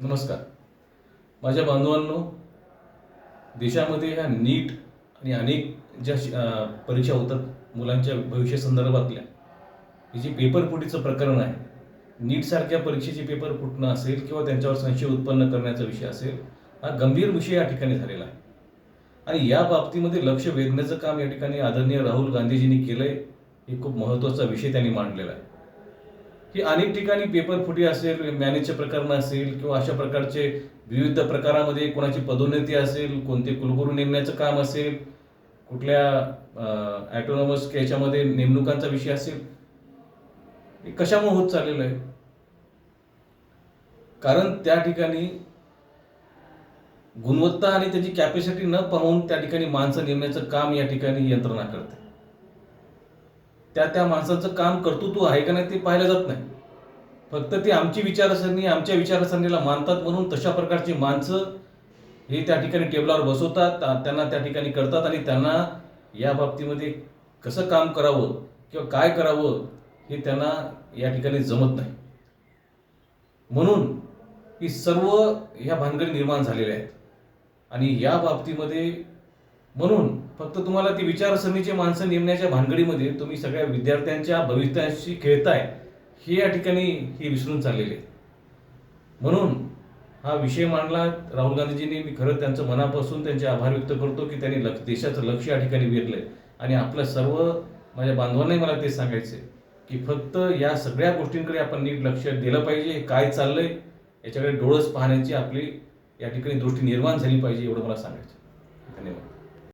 नमस्कार. माझ्या बांधवांनो देशामध्ये ह्या नीट आणि अनेक ज्या परीक्षा होतात मुलांच्या भविष्यासंदर्भातल्या हे जे पेपर फुटीचं प्रकरण आहे नीटसारख्या परीक्षेचे पेपर फुटणं असेल किंवा त्यांच्यावर संशय उत्पन्न करण्याचा विषय असेल हा गंभीर विषय या ठिकाणी झालेला आहे. आणि या बाबतीमध्ये लक्ष वेधण्याचं काम या ठिकाणी आदरणीय राहुल गांधीजींनी केलं आहे हे खूप महत्त्वाचा विषय त्यांनी मांडलेला आहे. ही अनेक ठिकाणी पेपर फुटी असेल मॅनेजचे प्रकरण असेल किंवा अशा प्रकारचे विविध प्रकारामध्ये कोणाची पदोन्नती असेल कोणते कुलगुरू नेमण्याचं काम असेल कुठल्या ॲटोनॉमस याच्यामध्ये नेमणुकांचा विषय असेल हे कशामुळे होत चाललेलं आहे? कारण त्या ठिकाणी गुणवत्ता आणि त्याची कॅपॅसिटी न पाहून त्या ठिकाणी माणसं नेमण्याचं काम या ठिकाणी यंत्रणा करते त्या त्या माणसाचं काम कर्तृत्व आहे का नाही ते पाहिलं जात नाही. फक्त ते आमची विचारसरणी आमच्या विचारसरणीला मानतात म्हणून तशा प्रकारची माणसं हे त्या ठिकाणी टेबलावर बसवतात त्यांना त्या ठिकाणी करतात आणि त्यांना या बाबतीमध्ये कसं काम करावं किंवा काय करावं हे त्यांना या ठिकाणी जमत नाही. म्हणून ही सर्व ह्या भानगडी निर्माण झालेल्या आहेत. आणि या बाबतीमध्ये म्हणून फक्त तुम्हाला ती विचारसरणीचे माणसं नेमण्याच्या भानगडीमध्ये तुम्ही सगळ्या विद्यार्थ्यांच्या भविष्याशी खेळताय हे या ठिकाणी हे विसरून चाललेले. आहे. म्हणून हा विषय मांडला राहुल गांधीजींनी. मी खरं त्यांचं मनापासून त्यांचे आभार व्यक्त करतो की त्यांनी लक्ष देशाचं लक्ष या ठिकाणी वेधलंय. आणि आपलं सर्व माझ्या बांधवांनाही मला ते सांगायचे की फक्त या सगळ्या गोष्टींकडे आपण नीट लक्ष दिलं पाहिजे. काय चाललंय याच्याकडे डोळस पाहण्याची आपली या ठिकाणी दृष्टी निर्माण झाली पाहिजे एवढं मला सांगायचं धन्यवाद.